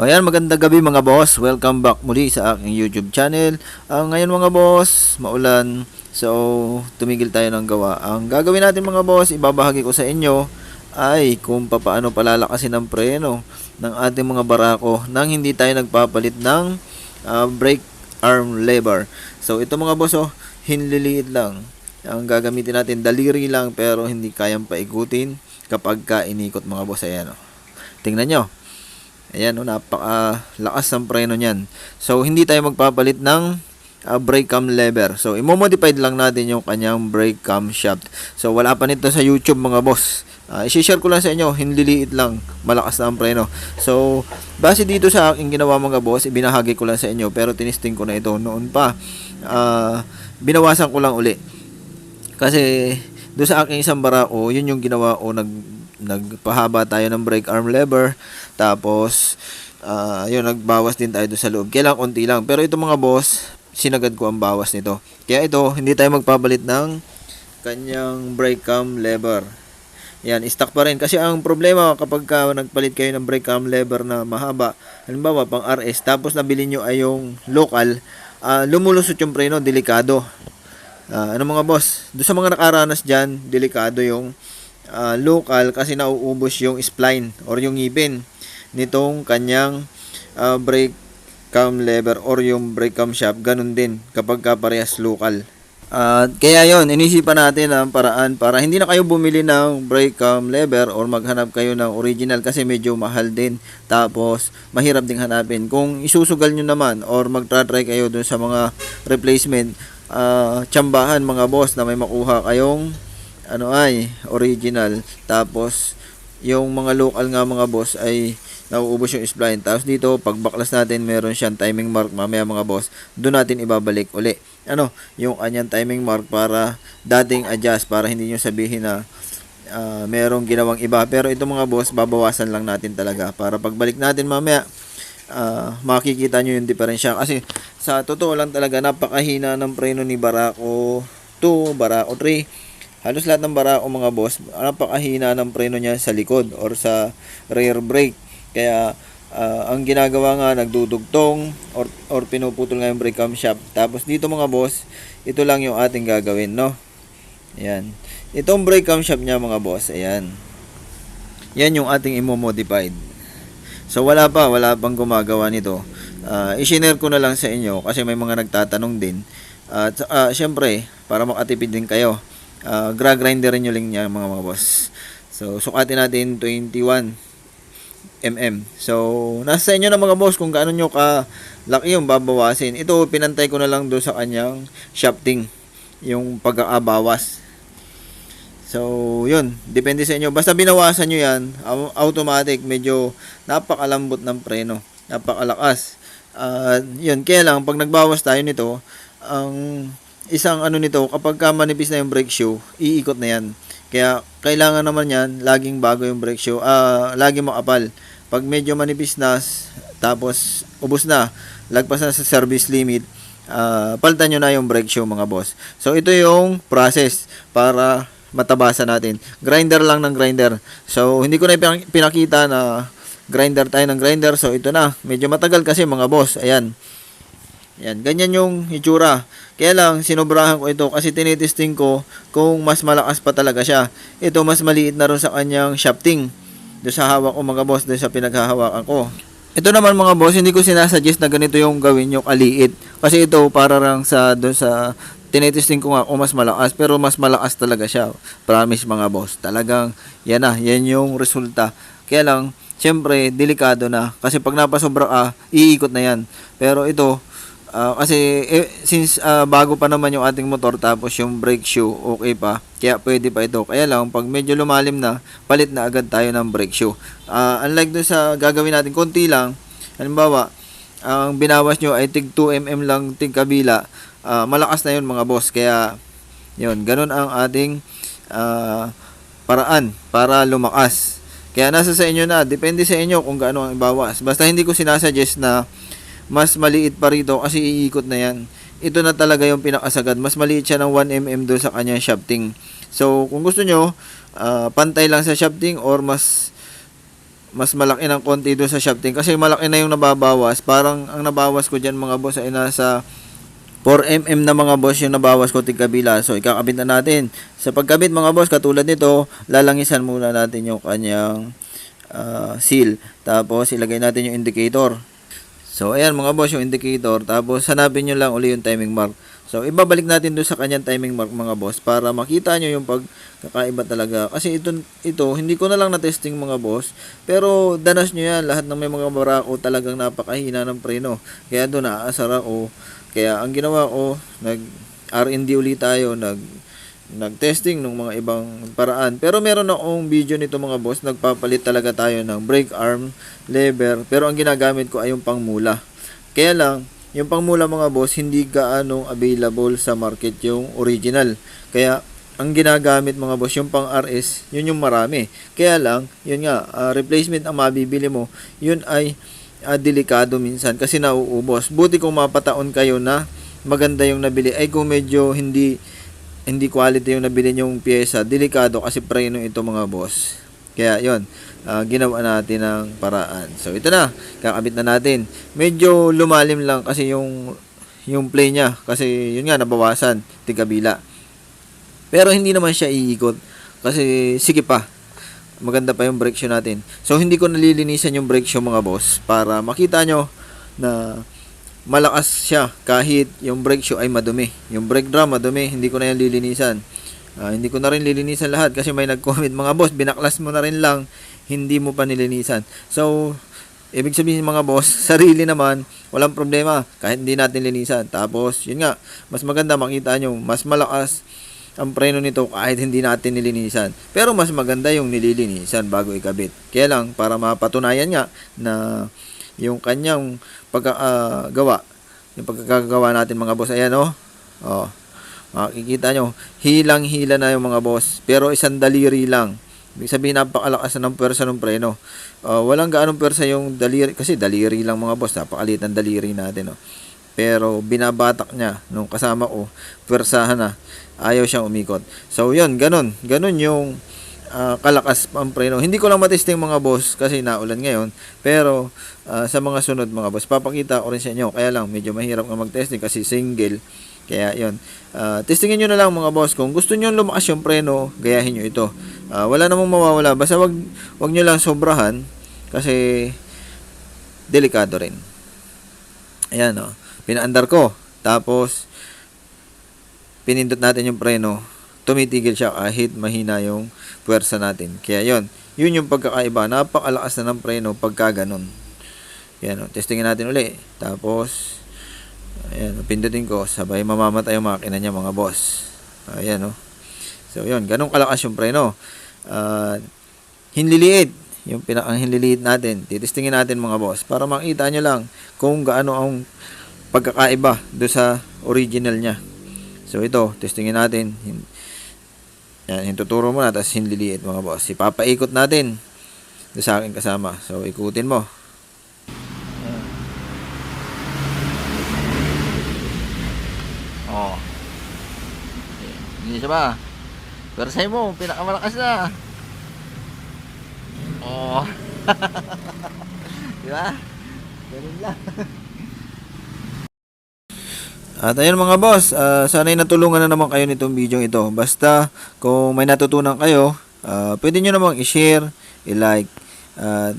O yan, magandang gabi mga boss. Welcome back muli sa aking YouTube channel. Ah, ngayon mga boss, maulan. So, tumigil tayo ng gawa. Ang gagawin natin mga boss, ibabahagi ko sa inyo ay kung paano palalakasin ang preno ng ating mga barako nang hindi tayo nagpapalit ng ah, brake arm lever. So, ito mga boss, oh, hinliliit lang. Ang gagamitin natin, daliri lang pero hindi kayang paikutin kapag ka inikot mga boss. Ayan, oh. Tingnan nyo. Ayan, oh, napaka lakas ng preno niyan. So, hindi tayo magpapalit ng uh, brake cam lever. So, imo-modified lang natin yung kanyang brake cam shaft. So, wala pa nito sa YouTube mga boss. Uh, isi-share ko lang sa inyo, hinliliit lang, malakas na ang preno. So, base dito sa aking ginawa mga boss, ibinahagi ko lang sa inyo, pero tinisting ko na ito noon pa. Uh, binawasan ko lang uli. Kasi, doon sa aking isang barako, yun yung ginawa ko, nag, nagpahaba tayo ng brake arm lever, tapos, uh, yun, nagbawas din tayo sa loob. Kailang konti lang. Pero ito mga boss, sinagad ko ang bawas nito. Kaya ito, hindi tayo magpapalit ng kanyang brake cam lever. Yan, stock pa rin. Kasi ang problema kapag ka nagpalit kayo ng brake cam lever na mahaba, halimbawa pang RS, tapos nabili nyo ay yung local, uh, lumulusot yung preno, delikado. Uh, ano mga boss, doon sa mga nakaranas dyan, delikado yung uh, local kasi nauubos yung spline or yung ngipin nitong kanyang uh, brake cam lever or yung brake cam shaft, ganun din kapag ka parehas local. At uh, kaya yon inisipan natin ang paraan para hindi na kayo bumili ng brake cam lever or maghanap kayo ng original kasi medyo mahal din. Tapos, mahirap ding hanapin. Kung isusugal nyo naman or magtra-try kayo dun sa mga replacement, uh, tsambahan mga boss na may makuha kayong ano ay original. Tapos, yung mga local nga mga boss ay nauubos yung spline. Tapos dito, pag baklas natin, meron siyang timing mark mamaya mga boss. Doon natin ibabalik uli. Ano, yung kanyang timing mark para dating adjust para hindi nyo sabihin na uh, merong ginawang iba. Pero ito mga boss, babawasan lang natin talaga para pagbalik natin mamaya, uh, makikita nyo yung diferensya. Kasi sa totoo lang talaga, napakahina ng preno ni Barako 2, Barako 3 halos lahat ng barako mga boss, napakahina ng preno niya sa likod or sa rear brake. Kaya uh, ang ginagawa nga nagdudugtong or, or pinuputol nga yung brake cam shaft. Tapos dito mga boss, ito lang yung ating gagawin, no? Ayan. Itong brake cam shaft niya mga boss, ayan. Yan yung ating imo-modified. So wala pa, wala pang gumagawa nito. Uh, i-share ko na lang sa inyo kasi may mga nagtatanong din. At uh, uh, syempre, para makatipid din kayo, uh, gra-grinderin nyo lang niya mga mga boss. So, sukatin natin 21 mm. So, nasa inyo na mga boss kung gaano nyo ka laki yung babawasin. Ito, pinantay ko na lang doon sa kanyang shafting. Yung pag-aabawas. So, yun. Depende sa inyo. Basta binawasan nyo yan, automatic, medyo napakalambot ng preno. Napakalakas. Uh, yun. Kaya lang, pag nagbawas tayo nito, ang isang ano nito, kapag ka manipis na yung brake shoe, iikot na yan. Kaya kailangan naman yan, laging bago yung brake shoe, uh, lagi makapal. Pag medyo manipis na, tapos ubos na, lagpas na sa service limit, uh, palitan nyo na yung brake shoe mga boss. So ito yung process para matabasan natin. Grinder lang ng grinder. So hindi ko na pinakita na grinder tayo ng grinder. So ito na, medyo matagal kasi mga boss. Ayan. Yan, ganyan yung itsura. Kaya lang, sinobrahan ko ito kasi tinitesting ko kung mas malakas pa talaga siya. Ito, mas maliit na rin sa kanyang shafting. Doon sa hawak ko mga boss, doon sa pinaghahawakan ko. Ito naman mga boss, hindi ko sinasuggest na ganito yung gawin yung kaliit. Kasi ito, para lang sa, doon sa tinitesting ko nga kung mas malakas. Pero mas malakas talaga siya. Promise mga boss. Talagang, yan na, yan yung resulta. Kaya lang, syempre, delikado na. Kasi pag napasobra ka, iikot na yan. Pero ito, Uh, kasi eh, since uh, bago pa naman yung ating motor tapos yung brake shoe okay pa. Kaya pwede pa ito. Kaya lang pag medyo lumalim na palit na agad tayo ng brake shoe. Uh, unlike dun sa gagawin natin konti lang. Halimbawa ang binawas nyo ay tig 2mm lang tig kabila. Uh, malakas na yun mga boss. Kaya yun ganun ang ating uh, paraan para lumakas. Kaya nasa sa inyo na depende sa inyo kung gaano ang ibawas basta hindi ko sinasuggest na mas maliit pa rito kasi iikot na yan. Ito na talaga yung pinakasagad. Mas maliit siya ng 1mm doon sa kanyang shafting. So, kung gusto nyo, uh, pantay lang sa shafting or mas mas malaki ng konti doon sa shafting kasi malaki na yung nababawas. Parang ang nabawas ko dyan mga boss ay nasa 4mm na mga boss yung nabawas ko tigkabila. So ikakabit na natin. Sa pagkabit mga boss, katulad nito, lalangisan muna natin yung kanyang ah, seal. Tapos ilagay natin yung indicator. So ayan mga boss yung indicator. Tapos hanapin nyo lang uli yung timing mark. So ibabalik natin doon sa kanyang timing mark mga boss para makita nyo yung pagkakaiba talaga. Kasi ito, ito hindi ko na lang na-testing mga boss. Pero danas nyo yan. Lahat ng may mga barako talagang napakahina ng preno. Kaya doon naaasar ako. Kaya ang ginawa ko, nag R&D ulit tayo, nag nag-testing ng mga ibang paraan. Pero meron akong video nito mga boss, nagpapalit talaga tayo ng brake arm, lever, pero ang ginagamit ko ay yung pangmula. Kaya lang, yung pangmula mga boss, hindi gaano available sa market yung original. Kaya, ang ginagamit mga boss, yung pang RS, yun yung marami. Kaya lang, yun nga, ah, replacement ang mabibili mo, yun ay ah, delikado minsan kasi nauubos. Buti kung mapataon kayo na maganda yung nabili, ay kung medyo hindi hindi quality yung nabili yung pyesa, delikado kasi preno ito mga boss. Kaya yon ah, ginawa natin ng paraan. So ito na, kakabit na natin. Medyo lumalim lang kasi yung yung play niya kasi yun nga nabawasan tigabila. Pero hindi naman siya iikot kasi sige pa. Maganda pa yung brake shoe natin. So hindi ko nalilinisan yung brake shoe mga boss para makita nyo na malakas siya kahit yung brake shoe ay madumi. Yung brake drum madumi, hindi ko na yan lilinisan. Ah, hindi ko na rin lilinisan lahat kasi may nag-comment mga boss, binaklas mo na rin lang, hindi mo pa nilinisan. So, ibig sabihin mga boss, sarili naman, walang problema kahit hindi natin linisan. Tapos, yun nga, mas maganda makita nyo, mas malakas ang preno nito kahit hindi natin nilinisan. Pero mas maganda yung nililinisan bago ikabit. Kaya lang, para mapatunayan nga na yung kanyang pagkagawa, yung pagkakagawa natin mga boss, ayan oh, oh, makikita nyo, hilang-hila na yung mga boss, pero isang daliri lang. Ibig sabihin, napakalakas na ng pwersa ng preno. Uh, walang gaanong pwersa yung daliri, kasi daliri lang mga boss, napakalit ng daliri natin. Oh. Pero binabatak niya nung kasama ko, pwersahan na, ayaw siyang umikot. So yun, ganun, ganun yung ah, kalakas ang preno. Hindi ko lang matesting mga boss kasi naulan ngayon. Pero ah, sa mga sunod mga boss, papakita ko rin sa inyo. Kaya lang, medyo mahirap nga mag-testing kasi single. Kaya yun. Ah, testingin nyo na lang mga boss. Kung gusto nyo lumakas yung preno, gayahin nyo ito. Ah, wala namang mawawala. Basta wag, wag nyo lang sobrahan kasi delikado rin. Ayan o. Pinaandar ko. Tapos, pinindot natin yung preno. Tumitigil siya kahit mahina yung puwersa natin. Kaya yon Yun yung pagkakaiba. Napakalakas na ng preno pagka ganun. Yan o. Testingin natin uli. Tapos, ayan. Pindutin ko. Sabay mamamatay yung makina niya mga boss. Ayan o. So, yun. Ganun kalakas yung preno. Uh, hinliliit. Yung pinakang hinliliit natin. Titestingin natin mga boss. Para makita nyo lang kung gaano ang pagkakaiba do sa original niya. So ito, testingin natin. Yan, hintuturo mo na, tapos hinliliit mga boss. Ipapaikot natin do sa aking kasama. So ikutin mo. Oh. Hindi siya ba? Pero sa'yo mo, pinakamalakas na. Oh. Di ba? Ganun lang. At ayun mga boss, uh, sana'y natulungan na naman kayo nitong video ito. Basta kung may natutunan kayo, uh, pwede nyo namang i-share, i-like. Uh,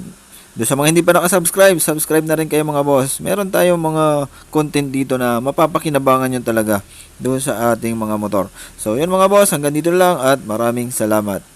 doon sa mga hindi pa nakasubscribe, subscribe na rin kayo mga boss. Meron tayong mga content dito na mapapakinabangan nyo talaga doon sa ating mga motor. So yun mga boss, hanggang dito lang at maraming salamat.